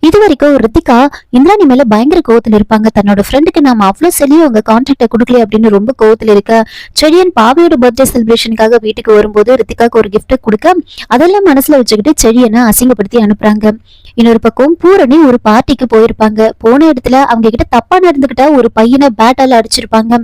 இது வரைக்கும் ரித்திகா இந்திராணி மேல பயங்கர கோவத்துல இருப்பாங்க. தன்னோட ஃப்ரெண்டுக்கு நாம அவ்வளவு சொல்லியும் அவங்க கான்ட்ராக்டை கொடுக்கல அப்படின்னு ரொம்ப கோவத்துல இருக்க செடியன் பாவியோட பர்த்டே செலிப்ரேஷனுக்காக வீட்டுக்கு வரும்போது ரித்திகாக்கு ஒரு கிஃப்ட் கொடுக்க அதெல்லாம் மனசுல வச்சுக்கிட்டு செடியனை அசிங்கப்படுத்தி அனுப்புறாங்க. இன்னொரு பக்கம் பூரணி ஒரு பார்ட்டிக்கு போயிருப்பாங்க. போன இடத்துல அவங்க கிட்ட தப்பா நடந்துகிட்ட ஒரு பையனை பேட்டால அடிச்சிருப்பாங்க.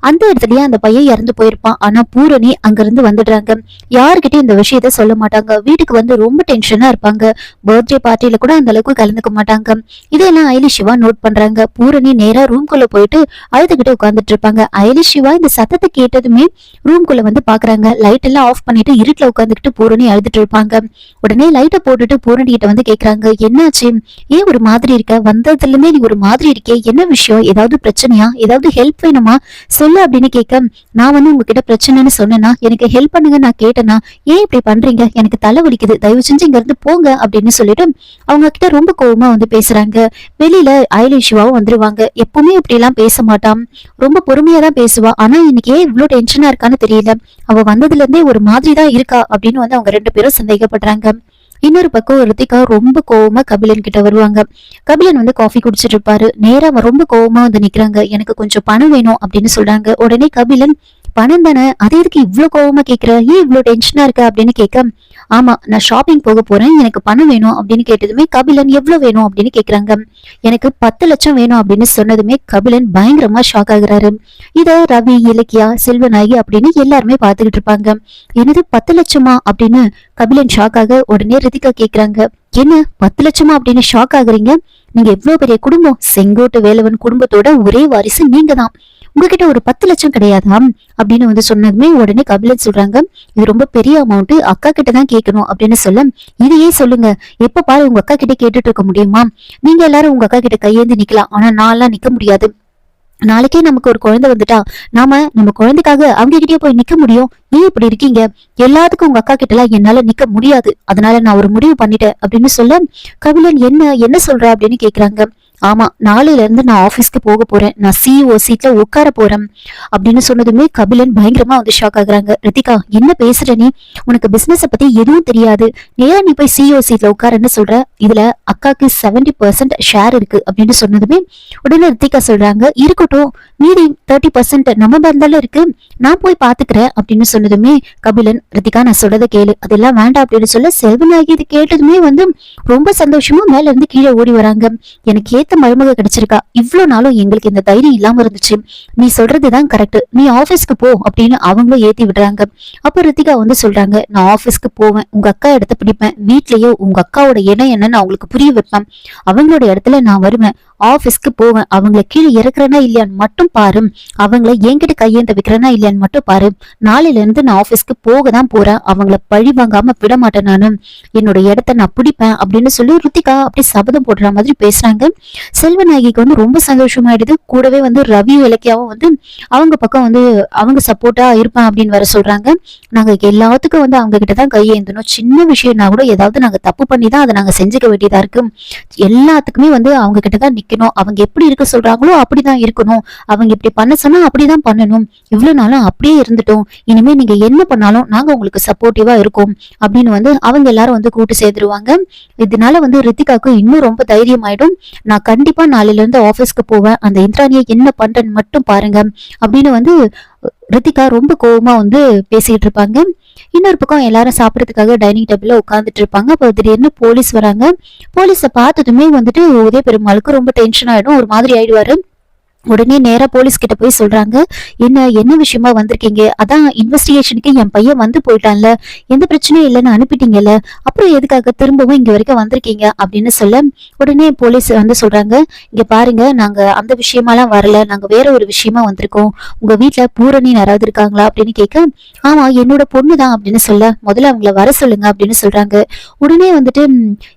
அந்த இடத்துலயே அந்த பையன் இறந்து போயிருப்பான். ஆனா பூரணி அங்கிருந்து வந்துடுறாங்க. யாருக்கிட்டையும் இந்த விஷயத்த சொல்ல மாட்டாங்க. வீட்டுக்கு வந்து ரொம்ப டென்ஷனா இருப்பாங்க. பர்த்டே பார்ட்டியில கூட அந்த அளவுக்கு கலந்துக்க மாட்டாங்க. இதெல்லாம் ஐலி சிவா நோட் பண்றாங்க. பூரணி நேரா ரூம்குள்ள போயிட்டு அழுதுகிட்டு உட்கார்ந்துட்டு இருப்பாங்க. ஐலி சிவா இந்த சத்தத்தை கேட்டதுமே ரூம்குள்ள வந்து பாக்குறாங்க. லைட் எல்லாம் ஆஃப் பண்ணிட்டு இருட்டுல உட்காந்துக்கிட்டு பூரணி அழுதுட்டு இருப்பாங்க. உடனே லைட்டை போட்டுட்டு பூரணி கிட்ட வந்து கேக்குறாங்க. என்னாச்சு? ஏன் ஒரு மாதிரி இருக்க? வந்ததுல இருந்தே நீ ஒரு மாதிரி இருக்கே. என்ன விஷயம்? ஏதாவது பிரச்சனையா? ஏதாவது ஹெல்ப் வேணுமா? சொல்லு அப்படின்னு கேட்க நான் வந்து உங்ககிட்ட பிரச்சனைன்னு சொன்னேன்னா எனக்கு ஹெல்ப் பண்ணுங்க நான் கேட்டேனா? ஏன் இப்படி பண்றீங்க? எனக்கு தலை வலிக்குது. தயவு செஞ்சு இங்க இருந்து போங்க அப்படின்னு சொல்லிட்டு அவங்க கிட்ட ரொம்ப கோவமா வந்து பேசுறாங்க. வெளியில ஐலி சிவாவும் வந்துருவாங்க. எப்பவுமே இப்படி எல்லாம் பேச மாட்டான். ரொம்ப பொறுமையா தான் பேசுவா. ஆனா இன்னைக்கு ஏன் இவ்வளவு டென்ஷனா இருக்கான்னு தெரியல. அவ வந்ததுல இருந்தே ஒரு மாதிரி தான் இருக்கா அப்படின்னு வந்து அவங்க ரெண்டு பேரும் சந்தேகப்படுறாங்க. இன்னொரு பக்கம் ரித்திகா ரொம்ப கோவமா கபிலன் கிட்ட வருவாங்க. கபிலன் வந்து காஃபி குடிச்சிட்டு இருப்பாரு. நேரா ரொம்ப கோவமா வந்து நிக்கிறாங்க. எனக்கு கொஞ்சம் பணம் வேணும் அப்படின்னு சொல்றாங்க. உடனே கபிலன் பணம் தானே? அது எதுக்கு இவ்ளோ கோவமா கேக்குற? ஏன் இவ்வளவு டென்ஷனா இருக்க? அப்படின்னு கேட்க ஆமா நான் ஷாப்பிங் போக போறேன் எனக்கு பணம் வேணும் அப்படின்னு கேட்டதுமே கபிலன் எவ்வளவு வேணும்? அப்படின்னு கேக்குறாங்க. எனக்கு பத்து லட்சம் வேணும் அப்படின்னு சொன்னதுமே கபிலன் பயங்கரமா ஷாக் ஆகுறாரு. இத ரவி இலக்கியா செல்வநாயகி அப்படின்னு எல்லாருமே பாத்துக்கிட்டு இருப்பாங்க. என்னது பத்து லட்சமா? அப்படின்னு கபிலன் ஷாக் ஆக உடனே ரிதிகா கேக்குறாங்க. என்ன பத்து லட்சமா? அப்படின்னு ஷாக் ஆகுறீங்க? நீங்க எவ்வளவு பெரிய குடும்பம்? செங்கோட்டு வேலவன் குடும்பத்தோட ஒரே வாரிசு நீங்க தான் உங்ககிட்ட ஒரு பத்து லட்சம் கிடையாதா? அப்படின்னு வந்து சொன்னதுமே உடனே கபிலன் சொல்றாங்க இது ரொம்ப பெரிய அமௌண்ட் அக்கா கிட்ட தான் கேட்கணும் அப்படின்னு சொல்ல இதையே சொல்லுங்க. எப்ப பாரு உங்க அக்கா கிட்ட கேட்டுட்டு இருக்க முடியுமா? நீங்க எல்லாரும் உங்க அக்கா கிட்ட கையேந்து நிக்கலாம். ஆனா நான்லாம் நிக்க முடியாது. நாளைக்கே நமக்கு ஒரு குழந்தை வந்துட்டா நாம நம்ம குழந்தைக்காக அவங்க கிட்டயே போய் நிக்க முடியும்? நீ இப்படி இருக்கீங்க? எல்லாத்துக்கும் உங்க அக்கா கிட்ட எல்லாம் என்னால நிக்க முடியாது. அதனால நான் ஒரு முடிவு பண்ணிட்டேன் அப்படின்னு சொல்ல கபிலன் என்ன என்ன சொல்ற அப்படின்னு கேக்குறாங்க. ஆமா நாளையில இருந்து நான் ஆபீஸ்க்கு போக போறேன். நான் சிஇஓ சீட்ல உட்கார போறேன். அப்படின்னு சொன்னதுமே கபிலன் பயங்கரமா வந்து ஷாக் ஆகுறாங்க. ரித்திகா என்ன பேசுற நீ? உனக்கு பிசினஸ் பத்தி எதுவும் தெரியாது. நேரா நீ போய் சிஇஓ சீட்ல உட்காரன்னு சொல்ற. இதுல அக்காக்கு செவன்டி பர்சன்ட் ஷேர் இருக்கு அப்படின்னு சொன்னதுமே உடனே ரித்திகா சொல்றாங்க. இருக்கட்டும் மீதி தேர்ட்டி பர்சன்ட் நம்ம பந்தால இருக்கு. நான் போய் பாத்துக்கிறேன் அப்படின்னு சொன்னதுமே கபிலன் ரித்திகா நான் சொல்றத கேளு. அதெல்லாம் வேண்டாம் அப்படின்னு சொல்ல செல்வனாகி இது கேட்டதுமே வந்து ரொம்ப சந்தோஷமா மேல இருந்து கீழே ஓடி வராங்க. எனக்கு ஏத்த மருமக கிடைச்சிருக்கா? இவ்வளவு நாளும் எங்களுக்கு இந்த தைரியம் இல்லாம இருந்துச்சு. நீ சொல்றதுதான் கரெக்ட் நீ ஆபீஸ்க்கு போ அப்படின்னு அவங்களும் ஏத்தி விடுறாங்க. அப்ப ரித்திகா வந்து சொல்றாங்க நான் ஆபீஸ்க்கு போவேன். உங்க அக்கா இடத்த பிடிப்பேன். வீட்லயே உங்க அக்காவோட இடம் என்னன்னு அவங்களுக்கு புரிய வைப்பேன். அவங்களோட இடத்துல நான் வருவேன். ஆபீஸ்க்கு போவேன். அவங்கள கீழே இறக்குறேனா இல்லையான்னு மட்டும் பாரு. அவங்கள என்கிட்ட கையேந்த வைக்கிறேனா இல்லையான்னு மட்டும் பாரு. நாளையில இருந்து நான் ஆபீஸ்க்கு போக தான் போறேன். அவங்கள பழி வாங்காம விட மாட்டேன் நானும் என்னோட இடத்த நான் பிடிப்பேன் அப்படின்னு சொல்லி ருத்திகா அப்படி சபதம் போடுற மாதிரி பேசுறாங்க. செல்வநாயகிக்கு வந்து ரொம்ப சந்தோஷமாயிடுது. கூடவே வந்து ரவி இலக்கியாவும் வந்து அவங்க பக்கம் வந்து அவங்க சப்போர்ட்டா இருப்பேன் அப்படின்னு வர சொல்றாங்க. நாங்க எல்லாத்துக்கும் வந்து அவங்க கிட்ட தான் கையேந்தணும். சின்ன விஷயம்னா கூட ஏதாவது நாங்க தப்பு பண்ணி தான் அதை நாங்க செஞ்சுக்க வேண்டியதா இருக்கு. எல்லாத்துக்குமே வந்து அவங்க கிட்ட தான் வைக்கணும். அவங்க எப்படி இருக்க சொல்றாங்களோ அப்படிதான் இருக்கணும். அவங்க இப்படி பண்ண சொன்னா அப்படிதான் பண்ணணும். இவ்வளவு நாளும் அப்படியே இருந்துட்டோம். இனிமே நீங்க என்ன பண்ணாலும் நாங்க உங்களுக்கு சப்போர்ட்டிவா இருக்கோம். அப்படின்னு வந்து அவங்க எல்லாரும் வந்து கூட்டு சேர்ந்துருவாங்க. இதனால வந்து ரித்திகாக்கு இன்னும் ரொம்ப தைரியம் ஆயிடும் நான் கண்டிப்பா நாளையில இருந்து ஆபீஸ்க்கு போவேன். அந்த இந்திராணியை என்ன பண்றேன்னு மட்டும் பாருங்க. அப்படின்னு வந்து ரித்திகா ரொம்ப கோபமா வந்து பேசிட்டு இருப்பாங்க. இன்னொரு பக்கம் எல்லாரும் சாப்பிடறதுக்காக டைனிங் டேபிள்ல உட்காந்துட்டு இருப்பாங்க. அப்போ திடீர்னு போலீஸ் வராங்க. போலீஸை பார்த்ததுமே வந்துட்டு உதய பெருமாளுக்கு ரொம்ப டென்ஷன் ஆயிடும். ஒரு மாதிரி ஆயிடுவாரு. உடனே நேரா போலீஸ் கிட்ட போய் சொல்றாங்க என்ன என்ன விஷயமா வந்திருக்கீங்க? அதான் இன்வெஸ்டிகேஷனுக்கு என் பையன் வந்து போயிட்டான்ல. எந்த பிரச்சனையும் இல்லைன்னு அனுப்பிட்டீங்கல்ல. அப்புறம் எதுக்காக திரும்பவும் இங்க வரைக்கும் வந்திருக்கீங்க? அப்படின்னு சொல்ல உடனே போலீஸ் வந்து சொல்றாங்க இங்க பாருங்க நாங்க அந்த விஷயமாலாம் வரல. நாங்க வேற ஒரு விஷயமா வந்திருக்கோம். உங்க வீட்டில் பூரணி யாராவது இருக்காங்களா? அப்படின்னு கேட்க ஆமா என்னோட பொண்ணு தான் அப்படின்னு சொல்ல முதல்ல அவங்கள வர சொல்லுங்க. அப்படின்னு சொல்றாங்க. உடனே வந்துட்டு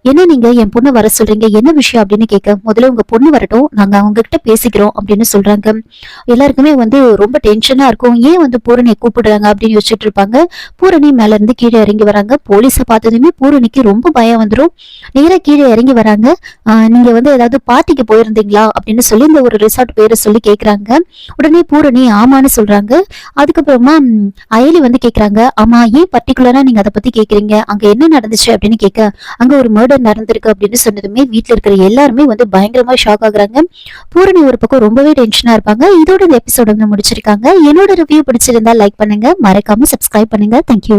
என்ன நீங்க என் பொண்ணை வர சொல்றீங்க? என்ன விஷயம்? அப்படின்னு கேட்க முதல்ல உங்க பொண்ணு வரட்டும். நாங்க அவங்க கிட்ட பேசிக்கிறோம். அப்படின்னு அப்படின்னு சொல்றாங்க. எல்லாருக்குமே வந்து ரொம்ப டென்ஷனா இருக்கும். ஏன் வந்து பூரணியை கூப்பிடுறாங்க அப்படின்னு யோசிச்சுட்டு இருப்பாங்க. பூரணி மேல இருந்து கீழே இறங்கி வராங்க. போலீஸை பார்த்ததுமே பூரணிக்கு ரொம்ப பயம் வந்துடும் நேராக கீழே இறங்கி வராங்க. நீங்க வந்து ஏதாவது பார்ட்டிக்கு போயிருந்தீங்களா? அப்படின்னு சொல்லி இந்த ஒரு ரிசார்ட் பேரை சொல்லி கேட்குறாங்க உடனே பூரணி ஆமான்னு சொல்றாங்க. அதுக்கப்புறமா அயலி வந்து கேட்குறாங்க ஆமா ஏன் பர்டிகுலரா நீங்க அதை பத்தி கேட்குறீங்க அங்க என்ன நடந்துச்சு அப்படின்னு கேட்க அங்க ஒரு மர்டர் நடந்திருக்கு அப்படின்னு சொன்னதுமே வீட்டில் இருக்கிற எல்லாருமே வந்து பயங்கரமா ஷாக் ஆகுறாங்க. பூரணி ஒரு பக்கம் ரொம்ப ரொம்பவே டென்ஷனா இருப்பாங்க. இதோட இந்த எபிசோட வந்து முடிச்சிருக்காங்க. என்னோட ரிவ்யூ பிடிச்சிருந்தா லைக் பண்ணுங்க. மறக்காம சப்ஸ்கிரைப் பண்ணுங்க. தேங்க்யூ